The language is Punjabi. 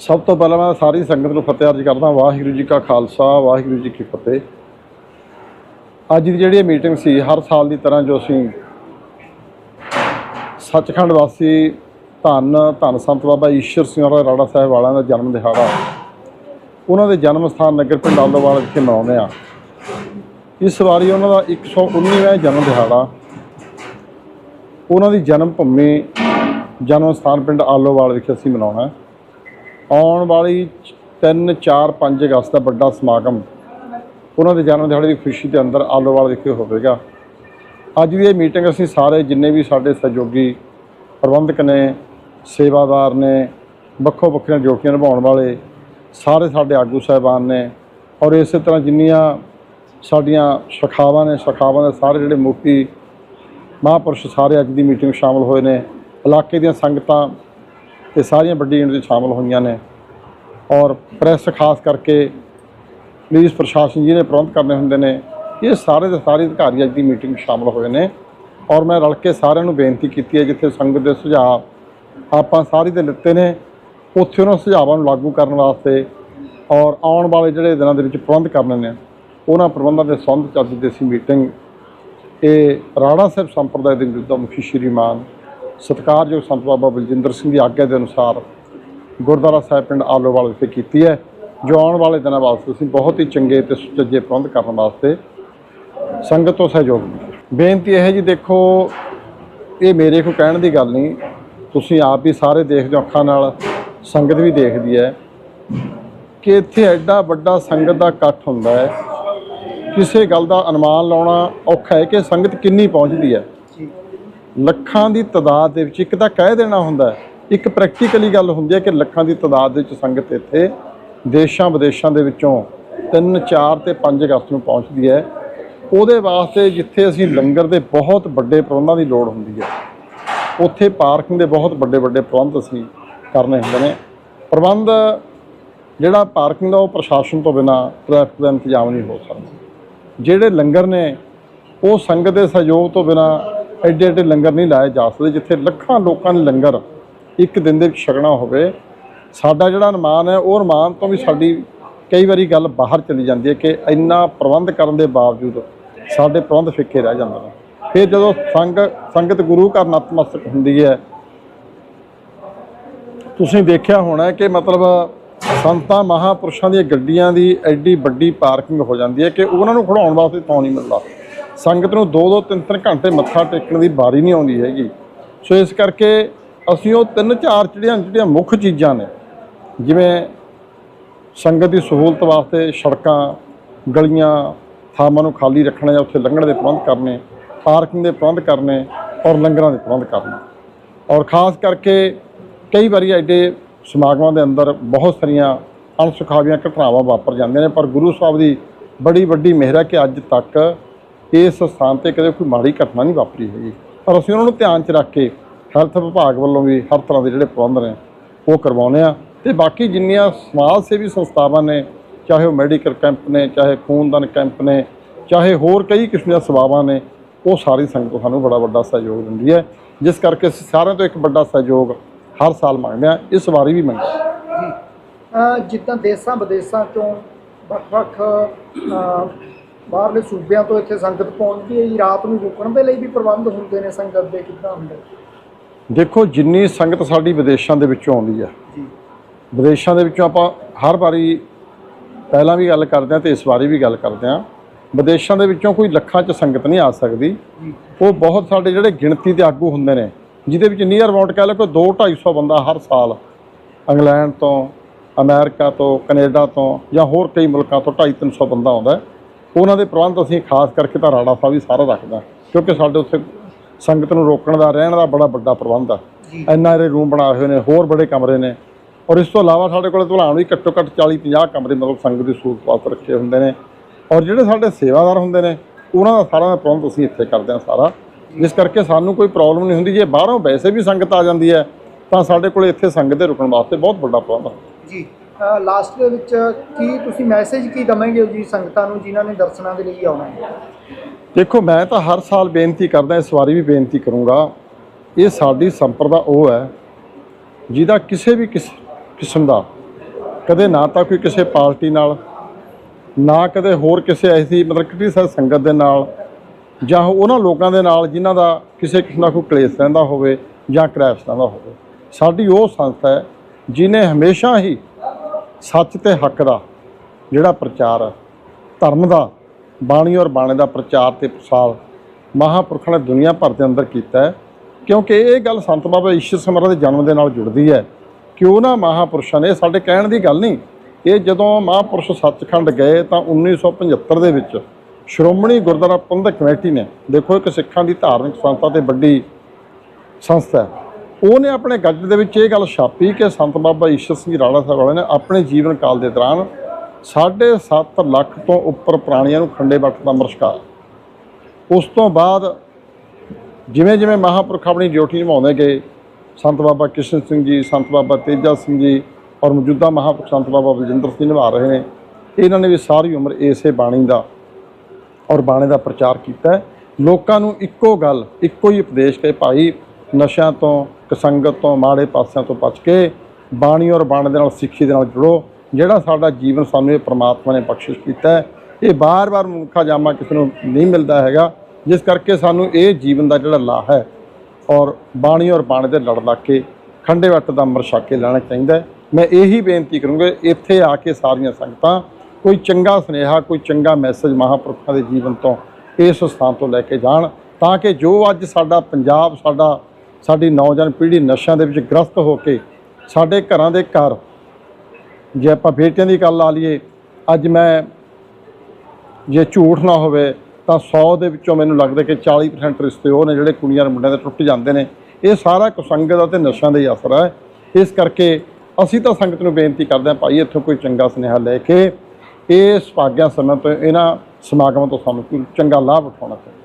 ਸਭ ਤੋਂ ਪਹਿਲਾਂ ਮੈਂ ਸਾਰੀ ਸੰਗਤ ਨੂੰ ਫਤਿਹ ਅਰਜ਼ ਕਰਦਾ, ਵਾਹਿਗੁਰੂ ਜੀ ਕਾ ਖਾਲਸਾ, ਵਾਹਿਗੁਰੂ ਜੀ ਕੀ ਫਤਿਹ। ਅੱਜ ਦੀ ਜਿਹੜੀ ਇਹ ਮੀਟਿੰਗ ਸੀ, ਹਰ ਸਾਲ ਦੀ ਤਰ੍ਹਾਂ ਜੋ ਅਸੀਂ ਸੱਚਖੰਡ ਵਾਸੀ ਧੰਨ ਧੰਨ ਸੰਤ ਬਾਬਾ ਈਸ਼ਰ ਸਿੰਘ ਔਰ ਰਾੜਾ ਸਾਹਿਬ ਵਾਲਿਆਂ ਦਾ ਜਨਮ ਦਿਹਾੜਾ, ਉਹਨਾਂ ਦੇ ਜਨਮ ਸਥਾਨ ਨਗਰ ਪਿੰਡ ਆਲੋਵਾਲ ਵਿਖੇ ਮਨਾਉਂਦੇ ਆ ਇਸ ਵਾਰੀ ਉਹਨਾਂ ਦਾ 119ਵਾਂ ਜਨਮ ਦਿਹਾੜਾ, ਉਹਨਾਂ ਦੀ ਜਨਮ ਭੂਮੀ ਜਨਮ ਸਥਾਨ ਪਿੰਡ ਆਲੋਵਾਲ ਵਿਖੇ ਅਸੀਂ ਮਨਾਉਣਾ ਹੈ। ਆਉਣ ਵਾਲੀ 3 4 5 ਅਗਸਤ ਦਾ ਵੱਡਾ ਸਮਾਗਮ, ਉਹਨਾਂ ਦੇ ਜਨਮ ਦਿਹਾੜੇ ਦੀ ਖੁਸ਼ੀ ਦੇ ਅੰਦਰ ਆਲੋਵਾਲ ਵਿਖੇ ਹੋਵੇਗਾ। ਅੱਜ ਦੀ ਇਹ ਮੀਟਿੰਗ ਅਸੀਂ ਸਾਰੇ ਜਿੰਨੇ ਵੀ ਸਾਡੇ ਸਹਿਯੋਗੀ ਪ੍ਰਬੰਧਕ ਨੇ, ਸੇਵਾਦਾਰ ਨੇ, ਵੱਖੋ ਵੱਖਰੀਆਂ ਡਿਊਟੀਆਂ ਨਿਭਾਉਣ ਵਾਲੇ, ਸਾਰੇ ਸਾਡੇ ਆਗੂ ਸਾਹਿਬਾਨ ਨੇ, ਔਰ ਇਸੇ ਤਰ੍ਹਾਂ ਜਿੰਨੀਆਂ ਸਾਡੀਆਂ ਸ਼ਖਾਵਾਂ ਨੇ, ਸ਼ਖਾਵਾਂ ਦੇ ਸਾਰੇ ਜਿਹੜੇ ਮੁਖੀ ਮਹਾਂਪੁਰਸ਼ ਸਾਰੇ ਅੱਜ ਦੀ ਮੀਟਿੰਗ ਸ਼ਾਮਲ ਹੋਏ ਨੇ। ਇਲਾਕੇ ਦੀਆਂ ਸੰਗਤਾਂ ਇਹ ਸਾਰੀਆਂ ਵੱਡੀ ਗਿਣਤੀ 'ਚ ਸ਼ਾਮਲ ਹੋਈਆਂ ਨੇ। ਔਰ ਪ੍ਰੈਸ ਖਾਸ ਕਰਕੇ ਪੁਲਿਸ ਪ੍ਰਸ਼ਾਸਨ ਜਿਹਨੇ ਪ੍ਰਬੰਧ ਕਰਨੇ ਹੁੰਦੇ ਨੇ, ਇਹ ਸਾਰੇ ਦੇ ਸਾਰੇ ਅਧਿਕਾਰੀ ਅੱਜ ਦੀ ਮੀਟਿੰਗ ਸ਼ਾਮਲ ਹੋਏ ਨੇ। ਔਰ ਮੈਂ ਰਲ ਕੇ ਸਾਰਿਆਂ ਨੂੰ ਬੇਨਤੀ ਕੀਤੀ ਹੈ ਜਿੱਥੇ ਸੰਗਤ ਦੇ ਸੁਝਾਅ ਆਪਾਂ ਸਾਰੀ ਦੇ ਲਿੱਤੇ ਨੇ, ਉੱਥੇ ਉਹਨਾਂ ਸੁਝਾਵਾਂ ਨੂੰ ਲਾਗੂ ਕਰਨ ਵਾਸਤੇ ਔਰ ਆਉਣ ਵਾਲੇ ਜਿਹੜੇ ਦਿਨਾਂ ਦੇ ਵਿੱਚ ਪ੍ਰਬੰਧ ਕਰਨੇ ਨੇ, ਉਹਨਾਂ ਪ੍ਰਬੰਧਾਂ ਦੇ ਸੰਬੰਧ ਚ ਅੱਜ ਦੀ ਮੀਟਿੰਗ ਇਹ ਰਾਣਾ ਸਾਹਿਬ ਸੰਪਰਦਾਇ ਦੇ ਵਿਰੁੱਧ ਮੁਖੀ ਸ਼੍ਰੀਮਾਨ ਸਤਿਕਾਰਯੋਗ ਸੰਤ ਬਾਬਾ ਬਲਜਿੰਦਰ ਸਿੰਘ ਦੀ ਆਗਿਆ ਦੇ ਅਨੁਸਾਰ ਗੁਰਦੁਆਰਾ ਸਾਹਿਬ ਪਿੰਡ ਆਲੋਵਾਲ ਵਿਖੇ ਕੀਤੀ ਹੈ, ਜੋ ਆਉਣ ਵਾਲੇ ਦਿਨਾਂ ਵਾਸਤੇ ਅਸੀਂ ਬਹੁਤ ਹੀ ਚੰਗੇ ਤੇ ਸੁਚੱਜੇ ਪ੍ਰਬੰਧ ਕਰਨ ਵਾਸਤੇ ਸੰਗਤ ਤੋਂ ਸਹਿਯੋਗ ਬੇਨਤੀ ਇਹ ਹੈ ਜੀ, ਦੇਖੋ, ਇਹ ਮੇਰੇ ਕੋ ਕਹਿਣ ਦੀ ਗੱਲ ਨਹੀਂ, ਤੁਸੀਂ ਆਪ ਹੀ ਸਾਰੇ ਦੇਖਦੇ ਹੋ, ਅੱਖਾਂ ਨਾਲ ਸੰਗਤ ਵੀ ਦੇਖਦੀ ਹੈ ਕਿ ਇੱਥੇ ਐਡਾ ਵੱਡਾ ਸੰਗਤ ਦਾ ਇਕੱਠ ਹੁੰਦਾ ਹੈ। ਕਿਸੇ ਗੱਲ ਦਾ ਅਨੁਮਾਨ ਲਾਉਣਾ ਔਖਾ ਹੈ ਕਿ ਸੰਗਤ ਕਿੰਨੀ ਪਹੁੰਚਦੀ ਹੈ। ਲੱਖਾਂ ਦੀ ਤਾਦਾਦ ਦੇ ਵਿੱਚ ਇੱਕ ਤਾਂ ਕਹਿ ਦੇਣਾ ਹੁੰਦਾ ਇੱਕ ਪ੍ਰੈਕਟੀਕਲੀ ਗੱਲ ਹੁੰਦੀ ਹੈ ਕਿ ਲੱਖਾਂ ਦੀ ਤਾਦਾਦ ਦੇ ਵਿੱਚ ਸੰਗਤ ਇੱਥੇ ਦੇਸ਼ਾਂ ਵਿਦੇਸ਼ਾਂ ਦੇ ਵਿੱਚੋਂ 3 4 ਤੇ 5 ਅਗਸਤ ਨੂੰ ਪਹੁੰਚਦੀ ਹੈ। ਉਹਦੇ ਵਾਸਤੇ ਜਿੱਥੇ ਅਸੀਂ ਲੰਗਰ ਦੇ ਬਹੁਤ ਵੱਡੇ ਪ੍ਰਬੰਧਾਂ ਦੀ ਲੋੜ ਹੁੰਦੀ ਹੈ, ਉੱਥੇ ਪਾਰਕਿੰਗ ਦੇ ਬਹੁਤ ਵੱਡੇ ਵੱਡੇ ਪ੍ਰਬੰਧ ਅਸੀਂ ਕਰਨੇ ਹੁੰਦੇ ਨੇ। ਪ੍ਰਬੰਧ ਜਿਹੜਾ ਪਾਰਕਿੰਗ ਦਾ ਉਹ ਪ੍ਰਸ਼ਾਸਨ ਤੋਂ ਬਿਨਾ ਟ੍ਰੈਫਿਕ ਦਾ ਇੰਤਜ਼ਾਮ ਨਹੀਂ ਹੋ ਸਕਦਾ। ਜਿਹੜੇ ਲੰਗਰ ਨੇ, ਉਹ ਸੰਗਤ ਦੇ ਸਹਿਯੋਗ ਤੋਂ ਬਿਨਾ ਐਡੇ ਐਡੇ ਲੰਗਰ ਨਹੀਂ ਲਾਏ ਜਾ ਸਕਦੇ, ਜਿੱਥੇ ਲੱਖਾਂ ਲੋਕਾਂ ਨੇ ਲੰਗਰ, ਇੱਕ ਦਿਨ ਦੇ ਵਿੱਚ ਛਕਣਾ ਹੋਵੇ। ਸਾਡਾ ਜਿਹੜਾ ਅਨੁਮਾਨ ਹੈ, ਉਹ ਅਨੁਮਾਨ ਤੋਂ ਵੀ ਸਾਡੀ ਕਈ ਵਾਰੀ ਗੱਲ ਬਾਹਰ ਚਲੀ ਜਾਂਦੀ ਹੈ ਕਿ ਇੰਨਾ ਪ੍ਰਬੰਧ ਕਰਨ ਦੇ ਬਾਵਜੂਦ ਸਾਡੇ ਪ੍ਰਬੰਧ ਫਿੱਕੇ ਰਹਿ ਜਾਂਦੇ ਨੇ। ਫਿਰ ਜਦੋਂ ਸੰਗ, ਸੰਗਤ ਗੁਰੂ ਘਰ ਨਤਮਸਤਕ ਹੁੰਦੀ ਹੈ, ਤੁਸੀਂ ਦੇਖਿਆ ਹੋਣਾ ਕਿ ਮਤਲਬ ਸੰਤਾਂ ਮਹਾਪੁਰਸ਼ਾਂ ਦੀਆਂ ਗੱਡੀਆਂ ਦੀ ਐਡੀ ਵੱਡੀ ਪਾਰਕਿੰਗ ਹੋ ਜਾਂਦੀ ਹੈ ਕਿ ਉਹਨਾਂ ਨੂੰ ਖੜਾਉਣ ਵਾਸਤੇ ਥਾਂ ਨਹੀਂ ਮਿਲਦਾ। ਸੰਗਤ ਨੂੰ 2-2 3-3 ਘੰਟੇ ਮੱਥਾ ਟੇਕਣ ਦੀ ਵਾਰੀ ਨਹੀਂ ਆਉਂਦੀ ਹੈਗੀ। ਸੋ ਇਸ ਕਰਕੇ ਅਸੀਂ ਉਹ ਤਿੰਨ ਚਾਰ ਜਿਹੜੀਆਂ ਜਿਹੜੀਆਂ ਮੁੱਖ ਚੀਜ਼ਾਂ ਨੇ, ਜਿਵੇਂ ਸੰਗਤ ਦੀ ਸਹੂਲਤ ਵਾਸਤੇ ਸੜਕਾਂ, ਗਲੀਆਂ, ਥਾਵਾਂ ਨੂੰ ਖਾਲੀ ਰੱਖਣਾ ਜਾਂ ਉੱਥੇ ਲੰਘਣ ਦੇ ਪ੍ਰਬੰਧ ਕਰਨੇ, ਪਾਰਕਿੰਗ ਦੇ ਪ੍ਰਬੰਧ ਕਰਨੇ ਔਰ ਲੰਗਰਾਂ ਦੇ ਪ੍ਰਬੰਧ ਕਰਨੇ। ਔਰ ਖਾਸ ਕਰਕੇ ਕਈ ਵਾਰੀ ਐਡੇ ਸਮਾਗਮਾਂ ਦੇ ਅੰਦਰ ਬਹੁਤ ਸਾਰੀਆਂ ਅਣਸੁਖਾਵੀਆਂ ਘਟਨਾਵਾਂ ਵਾਪਰ ਜਾਂਦੀਆਂ ਨੇ, ਪਰ ਗੁਰੂ ਸਾਹਿਬ ਦੀ ਬੜੀ ਵੱਡੀ ਮਿਹਰ ਹੈ ਕਿ ਅੱਜ ਤੱਕ ਇਸ ਸਥਾਨ ਤੇ ਕਦੇ ਕੋਈ ਮਾੜੀ ਘਟਨਾ ਨਹੀਂ ਵਾਪਰੀ ਹੈਗੀ। ਪਰ ਅਸੀਂ ਉਹਨਾਂ ਨੂੰ ਧਿਆਨ 'ਚ ਰੱਖ ਕੇ ਹੈਲਥ ਵਿਭਾਗ ਵੱਲੋਂ ਵੀ ਹਰ ਤਰ੍ਹਾਂ ਦੇ ਜਿਹੜੇ ਪ੍ਰਬੰਧ ਨੇ, ਉਹ ਕਰਵਾਉਂਦੇ ਆ ਤੇ ਬਾਕੀ ਜਿੰਨੀਆਂ ਸਮਾਜ ਸੇਵੀ ਸੰਸਥਾਵਾਂ ਨੇ, ਚਾਹੇ ਉਹ ਮੈਡੀਕਲ ਕੈਂਪ ਨੇ, ਚਾਹੇ ਖੂਨਦਾਨ ਕੈਂਪ ਨੇ, ਚਾਹੇ ਹੋਰ ਕਈ ਕਿਸਮ ਦੀਆਂ ਸੇਵਾਵਾਂ ਨੇ, ਉਹ ਸਾਰੀ ਸੰਗਤ ਸਾਨੂੰ ਬੜਾ ਵੱਡਾ ਸਹਿਯੋਗ ਦਿੰਦੀ ਹੈ। ਜਿਸ ਕਰਕੇ ਅਸੀਂ ਸਾਰਿਆਂ ਤੋਂ ਇੱਕ ਵੱਡਾ ਸਹਿਯੋਗ ਹਰ ਸਾਲ ਮੰਗਦੇ ਆ ਇਸ ਵਾਰੀ ਵੀ ਮੰਗਦੇ ਜਿੱਦਾਂ ਦੇਸਾਂ ਵਿਦੇਸਾਂ ਤੋਂ ਵੱਖ-ਵੱਖ ਬਾਹਰਲੇ ਸੂਬਿਆਂ ਤੋਂ ਇੱਥੇ ਸੰਗਤ ਪਹੁੰਚਦੀ ਹੈ ਜੀ ਰਾਤ ਨੂੰ ਰੁਕਣ ਦੇ ਲਈ ਵੀ ਪ੍ਰਬੰਧ ਹੁੰਦੇ ਨੇ ਸੰਗਤ ਦੇ ਕਿੱਦਾਂ ਹੁੰਦੇ? ਦੇਖੋ ਜਿੰਨੀ ਸੰਗਤ ਸਾਡੀ ਵਿਦੇਸ਼ਾਂ ਦੇ ਵਿੱਚੋਂ ਆਉਂਦੀ ਹੈ ਜੀ। ਵਿਦੇਸ਼ਾਂ ਦੇ ਵਿੱਚੋਂ ਆਪਾਂ ਹਰ ਵਾਰੀ ਪਹਿਲਾਂ ਵੀ ਗੱਲ ਕਰਦੇ ਹਾਂ ਤੇ ਇਸ ਵਾਰੀ ਵੀ ਗੱਲ ਕਰਦੇ ਹਾਂ ਵਿਦੇਸ਼ਾਂ ਦੇ ਵਿੱਚੋਂ ਕੋਈ ਲੱਖਾਂ 'ਚ ਸੰਗਤ ਨਹੀਂ ਆ ਸਕਦੀ। ਉਹ ਬਹੁਤ ਸਾਡੇ ਜਿਹੜੇ ਗਿਣਤੀ ਦੇ ਆਗੂ ਹੁੰਦੇ ਨੇ ਜਿਹਦੇ ਵਿੱਚ ਨੀਅਰ ਅਬਾਊਟ ਕਹਿ ਲਓ ਕੋਈ 2 250 ਬੰਦਾ ਹਰ ਸਾਲ ਇੰਗਲੈਂਡ ਤੋਂ ਅਮਰੀਕਾ ਤੋਂ ਕੈਨੇਡਾ ਤੋਂ ਜਾਂ ਹੋਰ ਕਈ ਮੁਲਕਾਂ ਤੋਂ 2.5 300 ਬੰਦਾ ਆਉਂਦਾ। ਉਹਨਾਂ ਦੇ ਪ੍ਰਬੰਧ ਅਸੀਂ ਖਾਸ ਕਰਕੇ ਤਾਂ ਰਾੜਾ ਸਾਹਿਬ ਹੀ ਸਾਰਾ ਰੱਖਦਾ ਕਿਉਂਕਿ ਸਾਡੇ ਉੱਥੇ ਸੰਗਤ ਨੂੰ ਰੋਕਣ ਦਾ ਰਹਿਣ ਦਾ ਬੜਾ ਵੱਡਾ ਪ੍ਰਬੰਧ ਆ। ਇੰਨਾ ਇਹਦੇ ਰੂਮ ਬਣਾਏ ਹੋਏ ਨੇ ਹੋਰ ਬੜੇ ਕਮਰੇ ਨੇ। ਔਰ ਇਸ ਤੋਂ ਇਲਾਵਾ ਸਾਡੇ ਕੋਲ ਧੁਲਾਉਣ ਵੀ ਘੱਟੋ ਘੱਟ 40 50 ਕਮਰੇ ਮਤਲਬ ਸੰਗਤ ਦੀ ਸਹੂਲਤ ਵਾਸਤੇ ਰੱਖੇ ਹੁੰਦੇ ਨੇ। ਔਰ ਜਿਹੜੇ ਸਾਡੇ ਸੇਵਾਦਾਰ ਹੁੰਦੇ ਨੇ ਉਹਨਾਂ ਦਾ ਸਾਰਾ ਦਾ ਪ੍ਰਬੰਧ ਅਸੀਂ ਇੱਥੇ ਕਰਦੇ ਹਾਂ ਸਾਰਾ। ਜਿਸ ਕਰਕੇ ਸਾਨੂੰ ਕੋਈ ਪ੍ਰੋਬਲਮ ਨਹੀਂ ਹੁੰਦੀ ਜੇ ਬਾਹਰੋਂ ਵੈਸੇ ਵੀ ਸੰਗਤ ਆ ਜਾਂਦੀ ਹੈ ਤਾਂ ਸਾਡੇ ਕੋਲ ਇੱਥੇ ਸੰਗਤ ਦੇ ਰੁਕਣ ਵਾਸਤੇ ਬਹੁਤ ਵੱਡਾ ਪ੍ਰਬੰਧ ਹੈ ਜੀ। ਲਾਸਟ ਦੇ ਵਿੱਚ ਕੀ ਤੁਸੀਂ ਮੈਸੇਜ ਕੀ ਦਵਾਂਗੇ ਜੀ ਸੰਗਤਾਂ ਨੂੰ ਜਿਨ੍ਹਾਂ ਨੇ ਦਰਸ਼ਨਾਂ ਦੇ ਲਈ ਆਉਣਾ ਹੈ? ਦੇਖੋ, ਮੈਂ ਤਾਂ ਹਰ ਸਾਲ ਬੇਨਤੀ ਕਰਦਾ, ਇਸ ਵਾਰੀ ਵੀ ਬੇਨਤੀ ਕਰੂੰਗਾ। ਇਹ ਸਾਡੀ ਸੰਪਰਦਾ ਉਹ ਹੈ, ਜਿਹਦਾ ਕਿਸੇ ਵੀ ਕਿਸ, ਕਿਸਮ ਦਾ, ਕਦੇ ਨਾ ਤਾਂ ਕੋਈ ਕਿਸੇ ਪਾਰਟੀ ਨਾਲ, ਨਾ ਕਦੇ ਹੋਰ ਕਿਸੇ ਐਸੀ ਮਤਲਬ ਕਿਹੜੀ ਸਾਰੀ ਸੰਗਤ ਦੇ ਨਾਲ, ਜਾਂ ਉਹਨਾਂ ਲੋਕਾਂ ਦੇ ਨਾਲ ਜਿਨ੍ਹਾਂ ਦਾ ਕਿਸੇ ਕਿਸਮ ਦਾ ਕੋਈ ਕਲੇਸ਼ ਰਹਿੰਦਾ ਹੋਵੇ ਜਾਂ ਕ੍ਰੈਸ਼ ਰਹਿੰਦਾ ਹੋਵੇ। ਸਾਡੀ ਉਹ ਸੰਸਥਾ ਹੈ ਜਿਨੇ ਹਮੇਸ਼ਾ ਹੀ ਸੱਚ ਤੇ ਹੱਕ ਦਾ ਜਿਹੜਾ ਪ੍ਰਚਾਰ ਹੈ ਧਰਮ ਦਾ, ਬਾਣੀ ਔਰ ਬਾਣੇ ਦਾ ਪ੍ਰਚਾਰ ਤੇ ਪ੍ਰਸਾਰ ਮਹਾਂਪੁਰਖਾਂ ਨੇ ਦੁਨੀਆ ਭਰ ਦੇ ਅੰਦਰ ਕੀਤਾ ਹੈ। ਕਿਉਂਕਿ ਇਹ ਗੱਲ ਸੰਤ ਬਾਬਾ ਈਸ਼ਰ ਸਮਰਾ ਦੇ ਜਨਮ ਦੇ ਨਾਲ ਜੁੜਦੀ ਹੈ ਕਿ ਉਹਨਾਂ ਮਹਾਂਪੁਰਸ਼ਾਂ ਨੇ, ਇਹ ਸਾਡੇ ਕਹਿਣ ਦੀ ਗੱਲ ਨਹੀਂ, ਇਹ ਜਦੋਂ ਮਹਾਂਪੁਰਸ਼ ਸੱਚਖੰਡ ਗਏ ਤਾਂ 1975 ਦੇ ਵਿੱਚ ਸ਼੍ਰੋਮਣੀ ਗੁਰਦੁਆਰਾ ਪ੍ਰਬੰਧਕ ਕਮੇਟੀ ਨੇ, ਦੇਖੋ ਇੱਕ ਸਿੱਖਾਂ ਦੀ ਧਾਰਮਿਕ ਸੰਸਥਾ ਤੇ ਵੱਡੀ ਸੰਸਥਾ ਉਹਨੇ ਆਪਣੇ ਗੱਜ ਦੇ ਵਿੱਚ ਇਹ ਗੱਲ ਛਾਪੀ ਕਿ ਸੰਤ ਬਾਬਾ ਈਸ਼ਰ ਸਿੰਘ ਰਾਣਾ ਸਾਹਿਬ ਵਾਲੇ ਨੇ ਆਪਣੇ ਜੀਵਨ ਕਾਲ ਦੇ ਦੌਰਾਨ 7.5 ਲੱਖ ਤੋਂ ਉੱਪਰ ਪ੍ਰਾਣੀਆਂ ਨੂੰ ਖੰਡੇ ਬੱਟ ਦਾ ਮਰਸ਼ਕਾ ਉਸ ਤੋਂ ਬਾਅਦ ਜਿਵੇਂ ਜਿਵੇਂ ਮਹਾਂਪੁਰਖ ਆਪਣੀ ਡਿਊਟੀ ਨਿਭਾਉਂਦੇ ਗਏ, ਸੰਤ ਬਾਬਾ ਕਿਸ਼ਨ ਸਿੰਘ ਜੀ, ਸੰਤ ਬਾਬਾ ਤੇਜਾ ਸਿੰਘ ਜੀ ਔਰ ਮੌਜੂਦਾ ਮਹਾਂਪੁਰਖ ਸੰਤ ਬਾਬਾ ਬਲਜਿੰਦਰ ਸਿੰਘ ਨਿਭਾ ਰਹੇ ਨੇ, ਇਹਨਾਂ ਨੇ ਵੀ ਸਾਰੀ ਉਮਰ ਇਸੇ ਬਾਣੀ ਦਾ ਔਰ ਬਾਣੀ ਦਾ ਪ੍ਰਚਾਰ ਕੀਤਾ ਲੋਕਾਂ ਨੂੰ ਇੱਕੋ ਗੱਲ, ਇੱਕੋ ਹੀ ਉਪਦੇਸ਼ ਕਿ ਭਾਈ ਨਸ਼ਿਆਂ ਤੋਂ, ਕਸੰਗਤ ਤੋਂ, ਮਾੜੇ ਪਾਸਿਆਂ ਤੋਂ ਬਚ ਕੇ ਬਾਣੀ ਔਰ ਬਾਣੇ ਦੇ ਨਾਲ, ਸਿੱਖੀ ਦੇ ਨਾਲ ਜੁੜੋ। ਜਿਹੜਾ ਸਾਡਾ ਜੀਵਨ ਸਾਨੂੰ ਇਹ ਪ੍ਰਮਾਤਮਾ ਨੇ ਬਖਸ਼ਿਸ਼ ਕੀਤਾ ਹੈ, ਇਹ ਬਾਰ-ਬਾਰ ਮੁੱਖਾ ਜਾਮਾ ਕਿਸੇ ਨੂੰ ਨਹੀਂ ਮਿਲਦਾ ਹੈਗਾ, ਜਿਸ ਕਰਕੇ ਸਾਨੂੰ ਇਹ ਜੀਵਨ ਦਾ ਜਿਹੜਾ ਲਾਹ ਹੈ ਔਰ ਬਾਣੀ ਔਰ ਬਾਣੇ ਦੇ ਲੜ ਲੱਗ ਕੇ ਖੰਡੇ ਵੱਟ ਦਾ ਅੰਮ੍ਰਿਤ ਛਕ ਕੇ ਲੈਣਾ ਚਾਹੀਦਾ ਮੈਂ ਇਹੀ ਬੇਨਤੀ ਕਰੂੰਗਾ, ਇੱਥੇ ਆ ਕੇ ਸਾਰੀਆਂ ਸੰਗਤਾਂ, ਕੋਈ ਚੰਗਾ ਸੁਨੇਹਾ, ਕੋਈ ਚੰਗਾ ਮੈਸੇਜ ਮਹਾਂਪੁਰਖਾਂ ਦੇ ਜੀਵਨ ਤੋਂ ਇਸ ਸਥਾਨ ਤੋਂ ਲੈ ਕੇ ਜਾਣ, ਤਾਂ ਕਿ ਜੋ ਅੱਜ ਸਾਡਾ ਪੰਜਾਬ, ਸਾਡਾ ਸਾਡੀ ਨੌਜਵਾਨ ਪੀੜ੍ਹੀ ਨਸ਼ਿਆਂ ਦੇ ਵਿੱਚ ਗ੍ਰਸਤ ਹੋ ਕੇ ਸਾਡੇ ਘਰਾਂ ਦੇ ਘਰ ਜੇ ਆਪਾਂ ਬੇਟਿਆਂ ਦੀ ਗੱਲ ਲਾ ਲਈਏ, ਅੱਜ ਮੈਂ ਜੇ ਝੂਠ ਨਾ ਹੋਵੇ ਤਾਂ 100 ਦੇ ਵਿੱਚੋਂ ਮੈਨੂੰ ਲੱਗਦਾ ਕਿ 40% ਰਿਸ਼ਤੇ ਉਹ ਨੇ ਜਿਹੜੇ ਕੁੜੀਆਂ ਤੇ ਮੁੰਡਿਆਂ ਦੇ ਟੁੱਟ ਜਾਂਦੇ ਨੇ। ਇਹ ਸਾਰਾ ਕੁਸੰਗਤ ਅਤੇ ਨਸ਼ਿਆਂ ਦਾ ਹੀ ਅਸਰ ਹੈ। ਇਸ ਕਰਕੇ ਅਸੀਂ ਤਾਂ ਸੰਗਤ ਨੂੰ ਬੇਨਤੀ ਕਰਦੇ ਹਾਂ, ਭਾਈ ਇੱਥੋਂ ਕੋਈ ਚੰਗਾ ਸੁਨੇਹਾ ਲੈ ਕੇ ਇਸ ਭਾਗਿਆ ਸਮੇਂ ਤੋਂ ਇਹਨਾਂ ਸਮਾਗਮਾਂ ਤੋਂ ਸਾਨੂੰ ਕੋਈ ਚੰਗਾ ਲਾਭ ਉਠਾਉਣਾ ਚਾਹੀਦਾ।